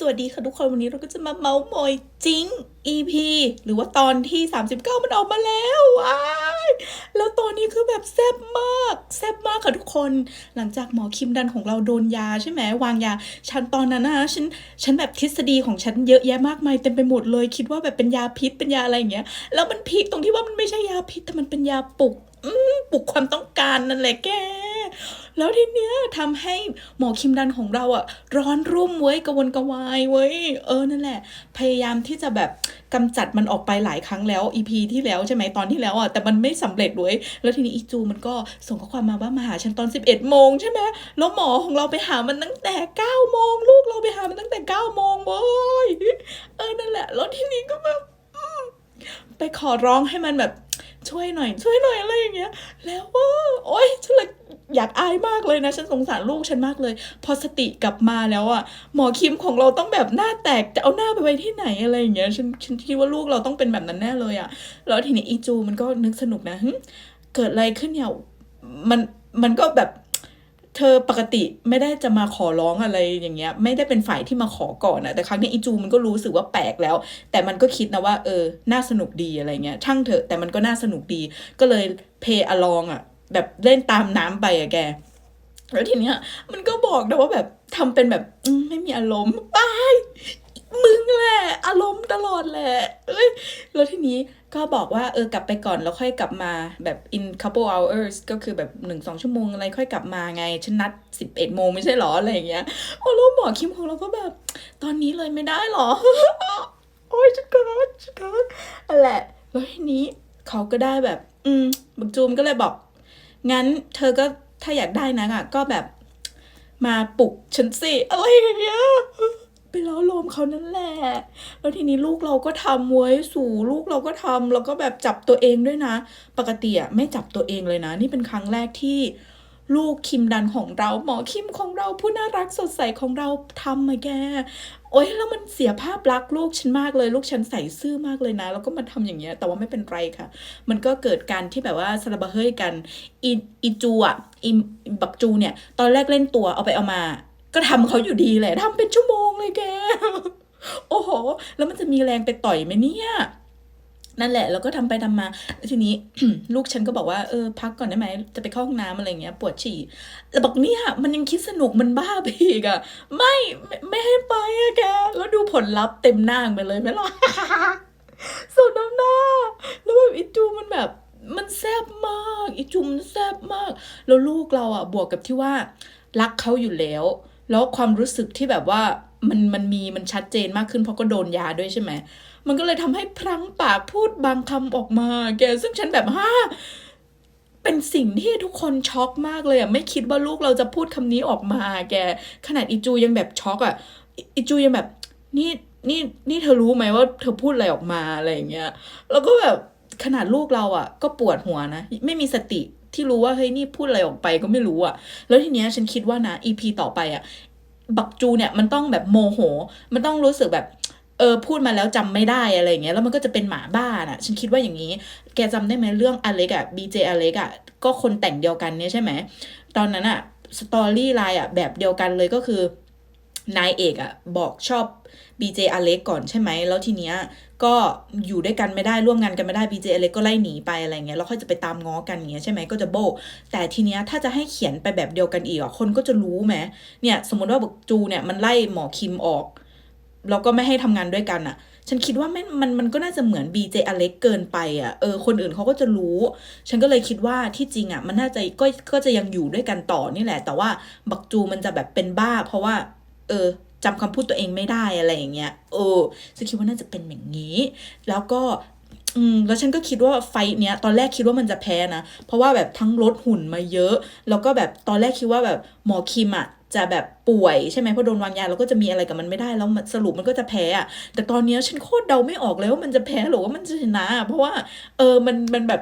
สวัสดีค่ะทุกคนวันนี้เราก็จะมาเมาส์มอยจริง EP หรือว่าตอนที่ 39 มันออกมาแล้วว้ายแล้วตอนนี้คือแบบแซ่บมากแซ่บมากค่ะทุกคนหลังจากหมอคิมดันของเราโดนยาใช่ไหมวางยา ฉันตอนนั้นนะฉันฉันแบบทฤษฎีของฉันเยอะแยะมากมายเต็มไปหมดเลยคิดว่าแบบเป็นยาพิษเป็นยาอะไรอย่างเงี้ยแล้วมันพีคตรงที่ว่ามันไม่ใช่ยาพิษแต่มันเป็นยาปลุกปลุกความต้องการนั่นแหละแก แล้วทีเนี้ยทำให้หมอคิมดันของเราอะร้อนรุ่มเว้ยกระวนกระวายเว้ยเออนั่นแหละ พยายามที่จะแบบกำจัดมันออกไปหลายครั้งแล้วอีพีที่แล้วใช่ไหมตอนที่แล้วอะแต่มันไม่สำเร็จเว้ยแล้วทีนี้อีจูมันก็ส่งข้อความมาว่ามาหาฉันตอน 11โมงใช่ไหมแล้วหมอของเราไปหามันตั้งแต่9โมงลูกเราไปหามันตั้งแต่9โมงเว้ยเออนั่นแหละแล้วทีนี้ก็แบบไปขอร้องให้มันแบบ ช่วยหน่อย ช่วยหน่อยอะไรอย่างเงี้ย แล้วว่าโอ๊ยฉันเลยอยากอายมากเลยนะ ฉันสงสารลูกฉันมากเลย พอสติกลับมาแล้วอะหมอคิมของเราต้องแบบหน้าแตกจะเอาหน้าไปไว้ที่ไหนอะไรอย่างเงี้ยฉันฉันคิดว่าลูกเราต้องเป็นแบบนั้นแน่เลยอะ แล้วทีนี้อีจูมันก็นึกสนุกนะเกิดอะไรขึ้นเนี่ยมันมันก็แบบ เธอปกติไม่ได้จะมาขอร้องอะไรอย่างเงี้ย ไม่ได้เป็นฝ่ายที่มาขอก่อนอะแต่ครั้งนี้อีจูมันก็รู้สึกว่าแปลกแล้ว แต่มันก็คิดนะว่า เออ น่าสนุกดีอะไรเงี้ยช่างเถอะแต่มันก็น่าสนุกดี ก็เลยเพย์อลองอะแบบเล่นตามน้ำไปอะแกแล้วทีเนี้ยมันก็บอกนะว่าแบบทำเป็นแบบไม่มีอารมณ์อ้าย แหละอารมณ์ตลอดแหละเอ้ยแล้วทีนี้ก็บอกว่าเออกลับไปก่อนแล้วค่อยกลับมาแบบ in couple hours ก็คือแบบหนึ่งสองชั่วโมงอะไรค่อยกลับมาไงฉันนัดสิบเอ็ดโมงไม่ใช่หรออะไรอย่างเงี้ยโอ้แล้วหมอคิมของเราก็แบบ ตอนนี้เลยไม่ได้หรอ โอ้ยฉันเกิดฉันกิดนั่นแล้วทีนี้เขาก็ได้แบบ อืมบักจูมก็เลยบอก งั้นเธอก็ถ้าอยากได้นะอะก็แบบมาปลุกฉันสิอะไรอย่างเงี้ย ไปล้อลมเขานั่นแหละ แล้วทีนี้ลูกเราก็ทำเว้ยสู่ลูกเราก็ทำแล้วก็แบบจับตัวเองด้วยนะ ปกติอะไม่จับตัวเองเลยนะ นี่เป็นครั้งแรกที่ลูกคิมดันของเรา หมอคิมของเราผู้น่ารักสดใสของเราทำมาแก โอ๊ยแล้วมันเสียภาพลักษณ์ลูกฉันมากเลย ลูกฉันใส่ซื่อมากเลยนะ แล้วก็มาทำอย่างเงี้ย แต่ว่าไม่เป็นไรค่ะ มันก็เกิดการที่แบบว่าสลับะเฮ้ยกันอีอีจูอะอีบักจูเนี่ย ตอนแรกเล่นตัวเอาไปเอามา ก็ทำเขาอยู่ดีแหละทำเป็นชั่วโมงเลยแก โอ้โห แล้วมันจะมีแรงไปต่อยไหมเนี่ยนั่นแหละแล้วก็ทำไปทำมาแล้วทีนี้ลูกฉันก็บอกว่าเออพักก่อนได้ไหมจะไปเข้าห้องน้ำอะไรเงี้ย ปวดฉี่แล้วบอกเนี่ยมันยังคิดสนุกมันบ้าไปอีกอะไม่ไม่ไม่ให้ไปอะแกแล้วดูผลลัพธ์เต็มหน้าไปเลยไหมล่ะสุดน้ำหน้า แล้วแบบอีจูมันแบบ มันแซบมากอีจูมันแซบมาก แล้วลูกเราอะบวกกับที่ว่า รักเขาอยู่แล้ว แล้วความรู้สึกที่แบบว่ามันมันมีมันชัดเจนมากขึ้นเพราะก็โดนยาด้วยใช่ไหม มันก็เลยทำให้พลั้งปากพูดบางคำออกมา แกซึ่งฉันแบบฮ่าเป็นสิ่งที่ทุกคนช็อกมากเลยอะไม่คิดว่าลูกเราจะพูดคำนี้ออกมา แกขนาดอีจูยังแบบช็อกอะอีอีจูยังแบบนี่นี่นี่เธอรู้ไหมว่าเธอพูดอะไรออกมาอะไรอย่างเงี้ย แล้วก็แบบขนาดลูกเราอะ ก็ปวดหัวนะ ไม่มีสติ ที่รู้ว่าเฮ้ยนี่พูดอะไรออกไปก็ไม่รู้อะแล้วทีเนี้ยฉันคิดว่านะ EP ต่อไปอะบักจูเนี่ยมันต้องแบบโมโห มันต้องรู้สึกแบบเออพูดมาแล้วจำไม่ได้อะไรเงี้ยแล้วมันก็จะเป็นหมาบ้าน่ะ ฉันคิดว่าอย่างนี้ แกจำได้ไหมเรื่องอเล็กอะบีเจอเล็กอะก็คนแต่งเดียวกันเนี่ยใช่ไหมตอนนั้นอะสตอรี่ไลน์อะแบบเดียวกันเลยก็คือ นายเอกอะบอกชอบ BJ อเล็กก่อนใช่ไหม แล้วทีเนี้ยก็อยู่ด้วยกันไม่ได้ร่วมงานกันไม่ได้ BJ อเล็กก็ไล่หนีไปอะไรเงี้ยแล้วค่อยจะไปตามง้อกันเงี้ยใช่ไหมก็จะโบกแต่ทีเนี้ยถ้าจะให้เขียนไปแบบเดียวกันอีกอะคนก็จะรู้ไหมเนี่ยสมมติว่าบกจูเนี่ยมันไล่หมอคิมออกแล้วก็ไม่ให้ทำงานด้วยกันอะฉันคิดว่าไม่มันมันก็น่าจะเหมือน BJ อเล็กเกินไปอะเออ คนอื่นเขาก็จะรู้ ฉันก็เลยคิดว่าที่จริงอะ มันน่าจะก็ก็จะยังอยู่ด้วยกันต่อนี่แหละ แต่ว่าบักจูมันจะแบบเป็นบ้า เพราะว่า เออจำคำพูดตัวเองไม่ได้อะไรอย่างเงี้ยเออฉันคิดว่าน่าจะเป็นอย่างนี้ แล้วก็อืมแล้วฉันก็คิดว่าไฟเนี้ยตอนแรกคิดว่ามันจะแพ้นะ เพราะว่าแบบทั้งลดหุ่นมาเยอะ แล้วก็แบบตอนแรกคิดว่าแบบหมอคิมอะจะแบบป่วยใช่ไหมเพราะโดนวางยาแล้วก็จะมีอะไรกับมันไม่ได้แล้วมันสรุปมันก็จะแพ้อะแต่ตอนนี้ฉันโคตรเดาไม่ออกเลยว่ามันจะแพ้หรือว่ามันจะชนะ เพราะว่าเออมันมันแบบ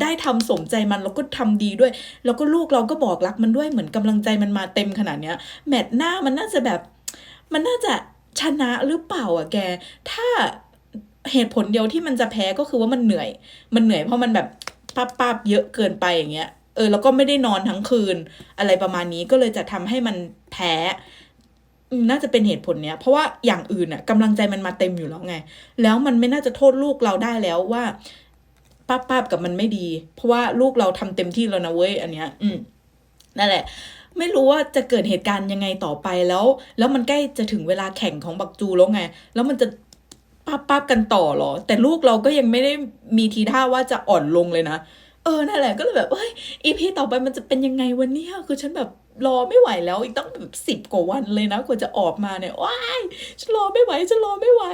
ได้ทำสมใจมันแล้วก็ทำดีด้วย แล้วก็ลูกเราก็บอกรักมันด้วยเหมือนกำลังใจมันมาเต็มขนาดเนี้ย แมตช์หน้ามันน่าจะแบบ มันน่าจะชนะหรือเปล่าอะแก ถ้าเหตุผลเดียวที่มันจะแพ้ก็คือว่ามันเหนื่อย มันเหนื่อยเพราะมันแบบป้าป้าบๆเยอะเกินไปอย่างเงี้ยเออแล้วก็ไม่ได้นอนทั้งคืน อะไรประมาณนี้ก็เลยจะทำให้มันแพ้น่าจะเป็นเหตุผลเนี้ย เพราะว่าอย่างอื่นน่ะกำลังใจมันมาเต็มอยู่แล้วไง แล้วมันไม่น่าจะโทษลูกเราได้แล้วว่า ป้าป้าบกับมันไม่ดี เพราะว่าลูกเราทำเต็มที่แล้วนะเว้ยอันเนี้ย อืมนั่นแหละ ไม่รู้ว่าจะเกิดเหตุการณ์ยังไงต่อไปแล้ว แล้วมันใกล้จะถึงเวลาแข่งของบักจูแล้วไง แล้วมันจะป้าป้าบกันต่อหรอ แต่ลูกเราก็ยังไม่ได้มีทีท่าว่าจะอ่อนลงเลยนะเออนั่นแหละก็เลยแบบเฮ้ยอีพีต่อไปมันจะเป็นยังไงวันนี้คือฉันแบบรอไม่ไหวแล้วอีกต้องแบบสิบกว่าวันเลยนะกว่าจะออกมาเนี่ยว้ายฉันรอไม่ไหวฉันรอไม่ไหว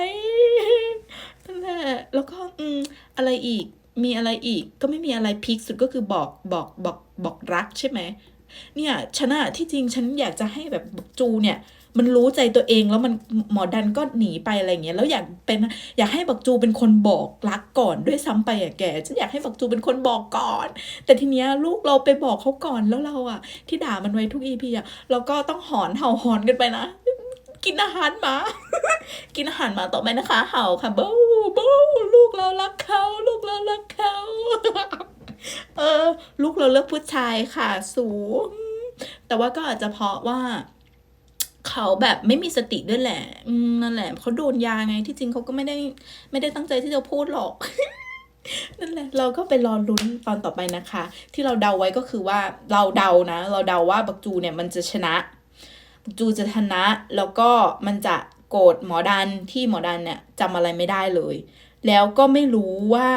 นั่นแหละแล้วก็อืมอะไรอีก มีอะไรอีกก็ไม่มีอะไรพีคสุดก็คือบอกบอกบอกบอกรักใช่ไหมเนี่ยฉันอะที่จริงฉันอยากจะให้แบบจูเนี่ย มันรู้ใจตัวเองแล้วมันหมอดันก็หนีไปอะไรเงี้ยแล้วอยากเป็นอยากให้บักจูเป็นคนบอกรักก่อนด้วยซ้ำไปอะแกฉันอยากให้บักจูเป็นคนบอกก่อน แต่ทีเนี้ยลูกเราไปบอกเขาก่อนแล้วเราอะที่ด่ามันไว้ทุกอีพีอะเราก็ต้องหอนเห่าหอนกันไปนะ กินอาหารหมา กินอาหารหมาต่อไปนะคะ เห่าค่ะบูบูลูกเรารักเขา ลูกเรารักเขาเออ ลูกเราเลือกผู้ชายค่ะสูง แต่ว่าก็อาจจะเพราะว่าเขาแบบไม่มีสติด้วยแหละอืมนั่นแหละเขาโดนยาไงที่จริงเขาก็ไม่ได้ ไม่ได้ตั้งใจที่จะพูดหรอกนั่นแหละเราก็ไปรอลุ้นตอนต่อไปนะคะ ที่เราเดาไว้ก็คือว่าเราเดานะ เราเดาว่าบักจูเนี่ยมันจะชนะ จูจะชนะ แล้วก็มันจะโกรธหมอดันที่หมอดันเนี่ยจำอะไรไม่ได้เลย แล้วก็ไม่รู้ว่า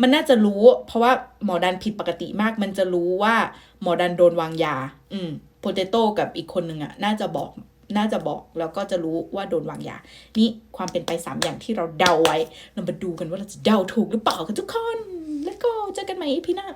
มันน่าจะรู้ เพราะว่าหมอดันผิดปกติมาก มันจะรู้ว่าหมอดันโดนวางยา อืมโปเตโต้กับอีกคนหนึ่งอะน่าจะบอกน่าจะบอกแล้วก็จะรู้ว่าโดนวางยา นี่ความเป็นไปสามอย่างที่เราเดาไว้ เรามาดูกันว่าเราจะเดาถูกหรือเปล่ากันทุกคน แล้วก็เจอกันใหม่พี่หน้า